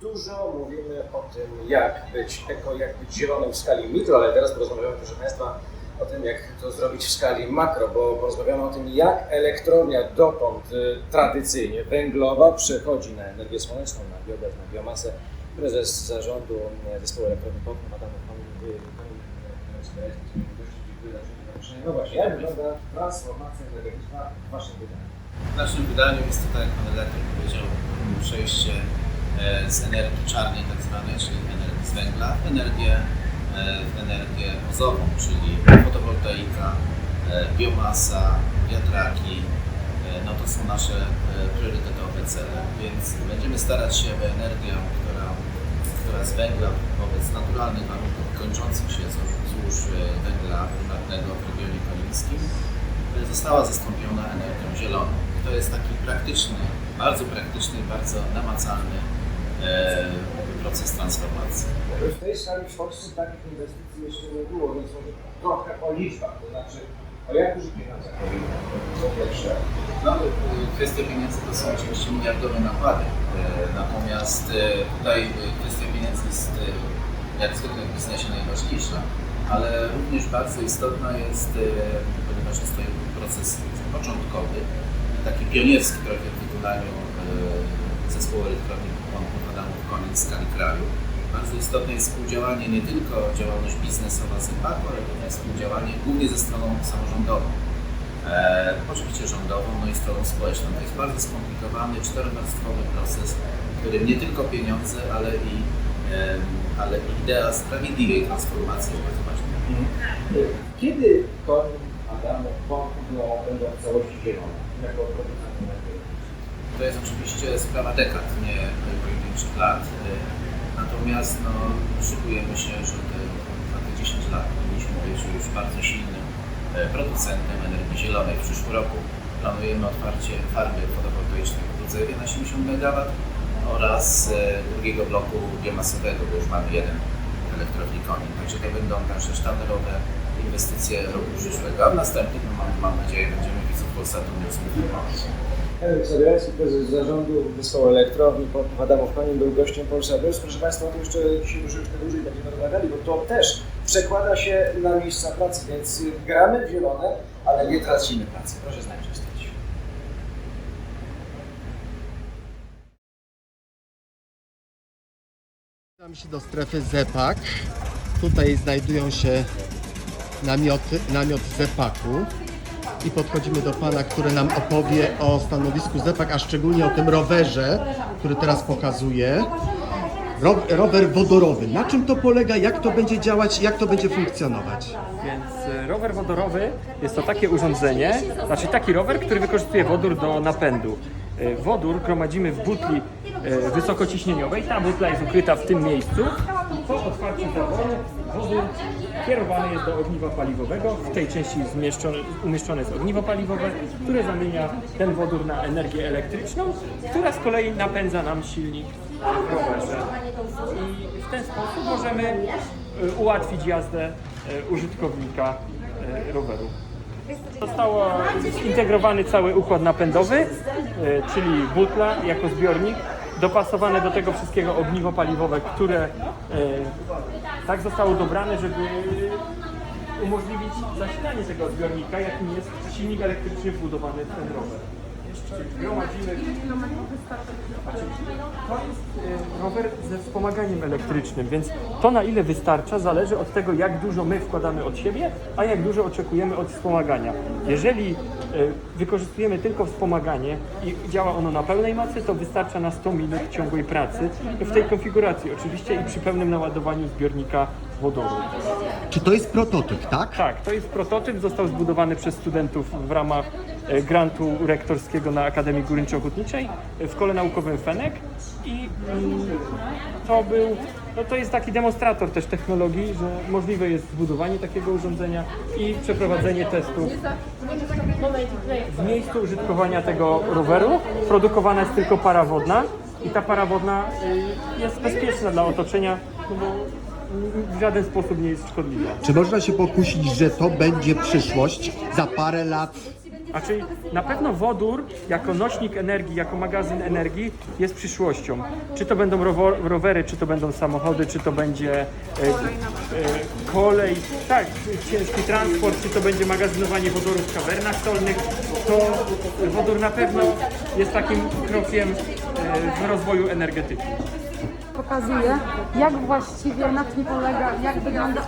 Dużo mówimy o tym, jak być eko, jak być zielonym w skali mikro, ale teraz porozmawiamy, proszę Państwa, o tym, jak to zrobić w skali makro, bo porozmawiamy o tym, jak elektrownia dotąd y, tradycyjnie węglowa przechodzi na energię słoneczną, na biogaz, na biomasę. Prezes zarządu zespołu elektrowni Pokój, Adam Pan, zaproszenie. No właśnie, jak wygląda transformacja energetyczna w Waszym wydaniu? W naszym wydaniu jest to, tak jak Pan redaktor powiedział, przejście e, z energii czarnej tak zwanej, czyli energii z węgla, w energię, e, w energię ozową, czyli fotowoltaika, e, biomasa, wiatraki. E, No to są nasze e, priorytetowe cele, więc będziemy starać się, aby energia, która, która z węgla wobec naturalnych warunków kończących się z- wzdłuż e, węgla brunatnego w regionie konińskim, została zastąpiona energią zieloną. To jest taki praktyczny, bardzo praktyczny, bardzo namacalny e, proces transformacji. W tej skali w Polsce takich inwestycji jeszcze nie było, więc może trochę o liczbach, to znaczy o jak dużych pieniądzach mówimy. Po pierwsze, No, e, kwestia pieniędzy to są oczywiście miliardowe nakłady, e, natomiast e, tutaj e, kwestia pieniędzy jest e, jak zwykle w biznesie najważniejsza, ale również bardzo istotna jest, e, ponieważ jest to proces początkowy, taki pionierski trochę w wykonaniu e, zespołu elektrowni Adamów Koniec w skali kraju. Bardzo istotne jest współdziałanie, nie tylko działalność biznesowa z EPAK, ale również współdziałanie głównie ze stroną samorządową. E, oczywiście rządową, no i stroną społeczną. To jest bardzo skomplikowany, czterowarstwowy proces, w którym nie tylko pieniądze, ale i, em, ale i idea sprawiedliwej transformacji jest bardzo ważna. kiedy koń Adamu będą, będą w całości zielone, jako energii? To jest oczywiście sprawa dekad, nie pojedynczych lat. Natomiast no, szykujemy się, że te, za te 10 lat powinniśmy być już bardzo silnym e, producentem energii zielonej. W przyszłym roku planujemy otwarcie farmy fotowoltaicznej w Brudzewie na 70 MW oraz e, drugiego bloku biomasowego, bo już mamy jeden elektrowni Konin. Także to będą nasze sztandarowe inwestycje roku przyszłego, a w następnych, no, mam, mam nadzieję, będziemy widzów Polsatu pomoc. Henryk Sobierajski, prezes zarządu zespołu elektrowni Pokój Adamów był gościem Polsat News. Proszę Państwa, o tym jeszcze dzisiaj troszeczkę dłużej będziemy rozmawiali, bo to też przekłada się na miejsca pracy, więc gramy w zielone, ale nie tracimy pracy. Proszę z nami zostać. Zbliżamy się do strefy ZEPAK. Tutaj znajdują się namioty, namiot ZEPAKu i podchodzimy do pana, który nam opowie o stanowisku ZEPAK, a szczególnie o tym rowerze, który teraz pokazuje. Ro, rower wodorowy. Na czym to polega, jak to będzie działać, jak to będzie funkcjonować? Więc e, rower wodorowy jest to takie urządzenie, znaczy taki rower, który wykorzystuje wodór do napędu. E, Wodór gromadzimy w butli e, wysokociśnieniowej. Ta butla jest ukryta w tym miejscu. Po otwarciu zaworu wodór kierowany jest do ogniwa paliwowego. W tej części umieszczone jest ogniwo paliwowe, które zamienia ten wodór na energię elektryczną, która z kolei napędza nam silnik w rowerze. I w ten sposób możemy e, ułatwić jazdę e, użytkownika e, roweru. Został zintegrowany cały układ napędowy, czyli butla jako zbiornik, dopasowane do tego wszystkiego ogniwo paliwowe, które e, tak zostało dobrane, żeby umożliwić zasilanie tego zbiornika, jakim jest silnik elektryczny wbudowany w ten rower. Czyli gromadzimy to jest e, rower ze wspomaganiem elektrycznym, więc to na ile wystarcza zależy od tego, jak dużo my wkładamy od siebie, a jak dużo oczekujemy od wspomagania. Jeżeli wykorzystujemy tylko wspomaganie i działa ono na pełnej mocy, to wystarcza na 100 minut ciągłej pracy w tej konfiguracji oczywiście i przy pełnym naładowaniu zbiornika wodoru. Czy to jest prototyp, tak? Tak, to jest prototyp, został zbudowany przez studentów w ramach e, grantu rektorskiego na Akademii Górniczo-Hutniczej w Kole Naukowym Fenek i mm, to był, no to jest taki demonstrator też technologii, że możliwe jest zbudowanie takiego urządzenia i przeprowadzenie testów w miejscu użytkowania tego roweru. Produkowana jest tylko para wodna i ta para wodna y, jest bezpieczna dla otoczenia, no bo w żaden sposób nie jest szkodliwa. Czy można się pokusić, że to będzie przyszłość za parę lat? Znaczy, na pewno wodór jako nośnik energii, jako magazyn energii jest przyszłością. Czy to będą rowery, czy to będą samochody, czy to będzie e, e, kolej, tak, ciężki transport, czy to będzie magazynowanie wodoru w kawernach solnych, to wodór na pewno jest takim krokiem e, w rozwoju energetyki. Pokazuje, jak właściwie na czym polega, jak wygląda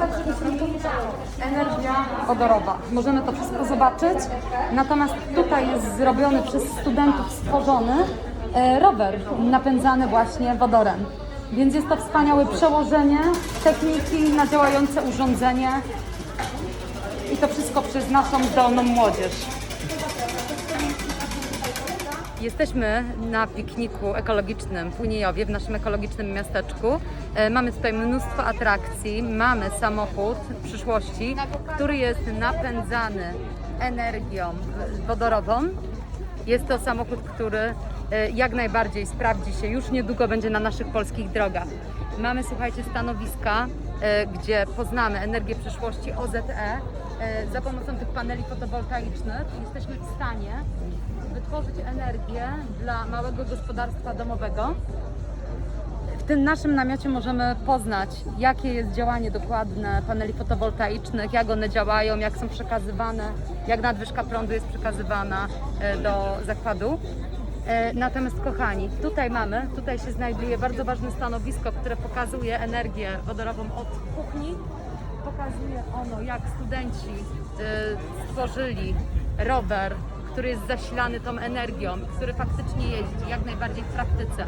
energia wodorowa. Możemy to wszystko zobaczyć, natomiast tutaj jest zrobiony przez studentów stworzony e, rower napędzany właśnie wodorem. Więc jest to wspaniałe przełożenie techniki na działające urządzenie i to wszystko przez naszą zdolną młodzież. Jesteśmy na pikniku ekologicznym w Uniejowie, w naszym ekologicznym miasteczku. E, Mamy tutaj mnóstwo atrakcji, mamy samochód w przyszłości, który jest napędzany energią wodorową. Jest to samochód, który e, jak najbardziej sprawdzi się, już niedługo będzie na naszych polskich drogach. Mamy, słuchajcie, stanowiska, e, gdzie poznamy energię przyszłości OZE. Za pomocą tych paneli fotowoltaicznych jesteśmy w stanie wytworzyć energię dla małego gospodarstwa domowego. W tym naszym namiocie możemy poznać, jakie jest działanie dokładne paneli fotowoltaicznych, jak one działają, jak są przekazywane, jak nadwyżka prądu jest przekazywana e, do zakładu. E, Natomiast kochani, tutaj mamy, tutaj się znajduje bardzo ważne stanowisko, które pokazuje energię wodorową od kuchni. Pokazuje ono, jak studenci e, stworzyli rower, który jest zasilany tą energią, który faktycznie jeździ, jak najbardziej w praktyce.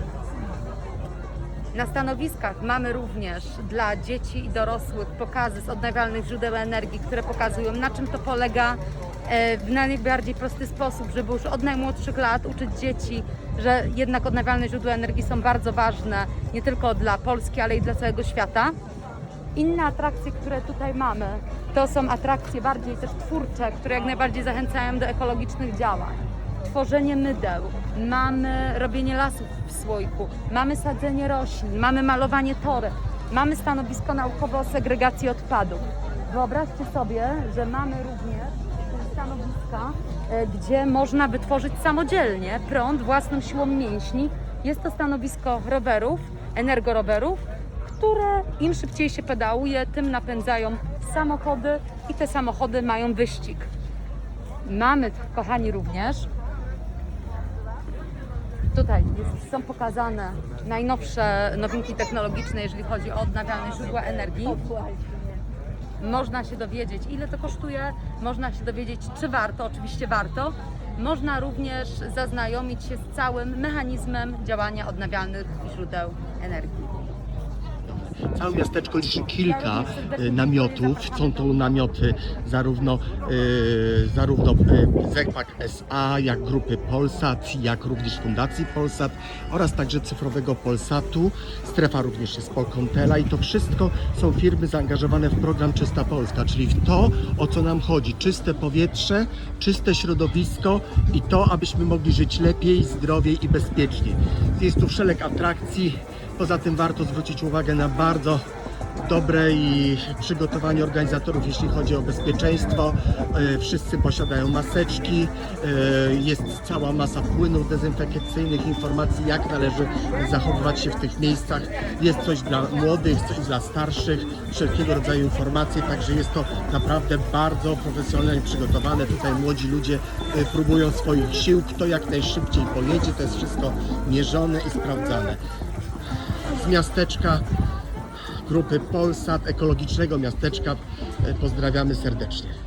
Na stanowiskach mamy również dla dzieci i dorosłych pokazy z odnawialnych źródeł energii, które pokazują na czym to polega e, w najbardziej prosty sposób, żeby już od najmłodszych lat uczyć dzieci, że jednak odnawialne źródła energii są bardzo ważne nie tylko dla Polski, ale i dla całego świata. Inne atrakcje, które tutaj mamy, to są atrakcje bardziej też twórcze, które jak najbardziej zachęcają do ekologicznych działań. Tworzenie mydeł, mamy robienie lasów w słoiku, mamy sadzenie roślin, mamy malowanie toreb, mamy stanowisko naukowe o segregacji odpadów. Wyobraźcie sobie, że mamy również stanowiska, e, gdzie można wytworzyć samodzielnie prąd własną siłą mięśni. Jest to stanowisko rowerów, energorowerów, które im szybciej się pedałuje, tym napędzają samochody i te samochody mają wyścig. Mamy, kochani, również tutaj jest, są pokazane najnowsze nowinki technologiczne, jeżeli chodzi o odnawialne źródła energii. Można się dowiedzieć, ile to kosztuje, można się dowiedzieć, czy warto, oczywiście warto. Można również zaznajomić się z całym mechanizmem działania odnawialnych źródeł energii. Całe miasteczko liczy kilka e, namiotów. Są to namioty zarówno, e, zarówno e, ZEPAK SA, jak grupy Polsat, jak również Fundacji Polsat oraz także cyfrowego Polsatu. Strefa również jest Polkontela i to wszystko są firmy zaangażowane w program Czysta Polska, czyli w to, o co nam chodzi. Czyste powietrze, czyste środowisko i to, abyśmy mogli żyć lepiej, zdrowiej i bezpieczniej. Jest tu szereg atrakcji, Poza tym warto zwrócić uwagę na bardzo dobre i przygotowanie organizatorów, jeśli chodzi o bezpieczeństwo. E, Wszyscy posiadają maseczki, e, jest cała masa płynów dezynfekcyjnych, informacji, jak należy zachowywać się w tych miejscach. Jest coś dla młodych, coś dla starszych, wszelkiego rodzaju informacje, także jest to naprawdę bardzo profesjonalnie przygotowane. Tutaj młodzi ludzie e, próbują swoich sił, kto jak najszybciej pojedzie, to jest wszystko mierzone i sprawdzane z miasteczka grupy Polsat, ekologicznego miasteczka. E, Pozdrawiamy serdecznie.